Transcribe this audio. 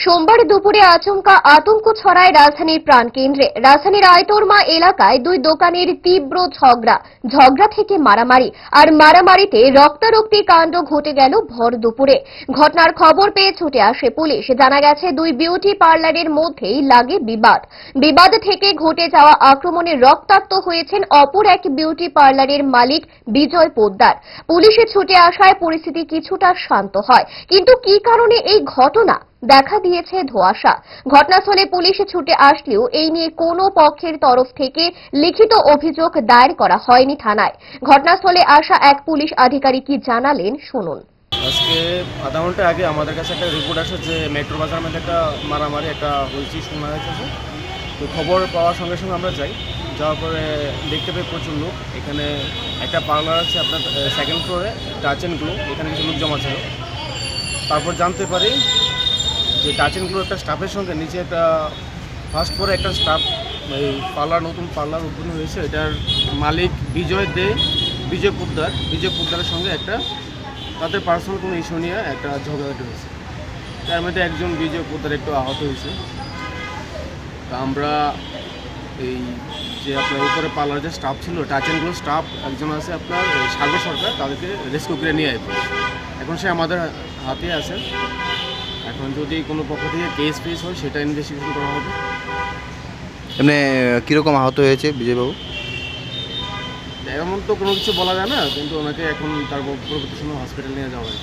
সোমবার দুপুরে আচমকা আতঙ্ক ছড়ায় রাজধানীর প্রাণকেন্দ্রে। রাজধানীর আয়তরমা এলাকায় দুই দোকানের তীব্র ঝগড়া। ঝগড়া থেকে মারামারি। আর মারামারিতে রক্তারক্তি কাণ্ড ঘটে গেল ভর দুপুরে। ঘটনার খবর পেয়ে ছুটে আসে পুলিশ। জানা গেছে, দুই বিউটি পার্লারের মধ্যেই লাগে বিবাদ। বিবাদ থেকে ঘটে যাওয়া আক্রমণে রক্তাক্ত হয়েছেন অপর এক বিউটি পার্লারের মালিক বিজয় পোদ্দার। পুলিশে ছুটে আসায় পরিস্থিতি কিছুটা শান্ত হয়। কিন্তু কি কারণে এই ঘটনা? দেখা দিয়েছে ধোঁয়াশা। ঘটনাস্থলে পুলিশ ছুটে আসলেও এই নিয়ে কোনো পক্ষের তরফ থেকে লিখিত অভিযোগ দায়ের করা হয়নি থানায়। ঘটনাস্থলে আসা এক পুলিশ আধিকারিক কি জানালেন, শুনুন। আজকে আধা ঘণ্টা আগে আমাদের কাছে একটা রিপোর্ট আসে যে মেট্রো বাজার মধ্যে একটা মারামারি, একটা হয়েছে শোনা হয়েছে তো খবর পাওয়ার সঙ্গে সঙ্গে আমরা যাই। যাওয়ার পরে দেখতে পাই প্রচুর লোক। এখানে একটা পার্লার আছে আপনার সেকেন্ড ফ্লোরে টাচ অ্যান্ড গ্লো এখানে কিছু লোক জমা ছিল। তারপর জানতে পারি যে টাচ অ্যান্ড গ্লো একটা স্টাফের সঙ্গে, নিচে একটা ফার্স্ট ফ্লোরে একটা স্টাফ এই পার্লার নতুন পার্লার ওপেন হয়েছে। এটার মালিক বিজয় দে, বিজয় পোদ্দার। বিজয় পোদ্দারের সঙ্গে একটা তাদের পার্সোনাল কোনো ইস্যু নিয়ে একটা ঝগড়াঝাটি হয়েছে। তার মধ্যে একজন বিজয় পোদ্দার একটু আহত হয়েছে। তা আমরা এই যে আপনার উপরে পার্লার যে স্টাফ ছিল টাচ অ্যান্ড গ্লো স্টাফ একজন আছে আপনার সাগর সরকার, তাদেরকে রেস্কিউ করে নিয়ে আসবে এখন সে আমাদের হাতে আছে। এখন যদি কোনো পক্ষ থেকে কেস ফেস হয় সেটা ইনভেস্টিগেশন করা হবে। এমনি কীরকম আহত হয়েছে বিজয়বাবু? এমন তো কোনো কিছু বলা যায় না কিন্তু ওনাকে এখন তার পরবর্তী সময় হসপিটাল নিয়ে যাওয়া হয়